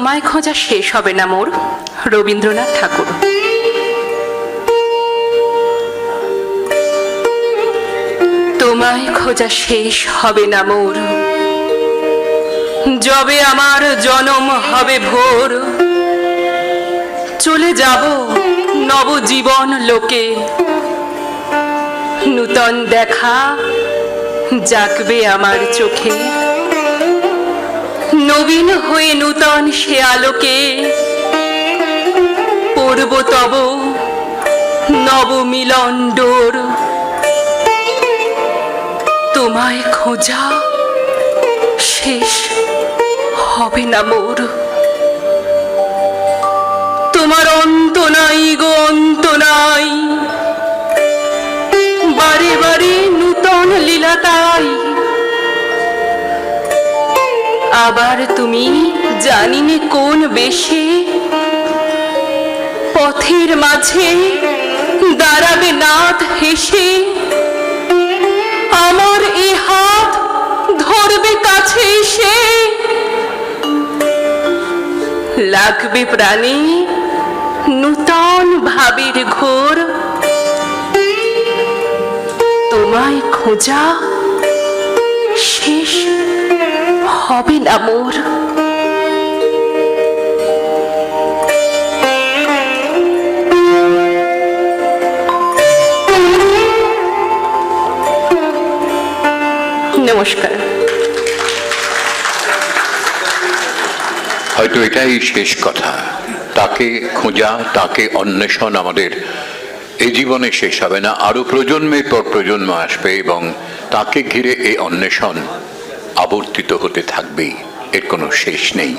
তোমায় খোঁজা শেষ হবে না মোর, রবীন্দ্রনাথ ঠাকুর। তোমায় খোঁজা শেষ হবে না মোর, যবে আমার জনম হবে ভোর। চলে যাব নবজীবন লোকে, নূতন দেখা জাগবে আমার চোখে। নবীন হয়ে নূতন সে আলোকে। পড়ব তব নব মিলন ডোর। তোমায় খোঁজা শেষ হবে না মোর। তোমার অন্ত নাই গো, অন্ত নাই। বারে বারে নূতন লীলা তাই আবার তুমি জানিনে কোন বেশে? পথের মাঝে দাঁড়াবে নাথ হেসে। আমার এ হাত ধরবে কাছে এসে। লাগবে প্রাণে নূতন ভাবের ঘোর। তোমায় খোঁজা হবে না, মোর। নমস্কার। হয়তো এটাই শেষ কথা। তাকে খোঁজা, তাকে অন্বেষণ আমাদের এই জীবনে শেষ হবে না। আরও প্রজন্মের পর প্রজন্ম আসবে এবং তাকে ঘিরে এই অন্বেষণ আবর্তিত হতে থাকবে। এর কোনো শেষ নেই।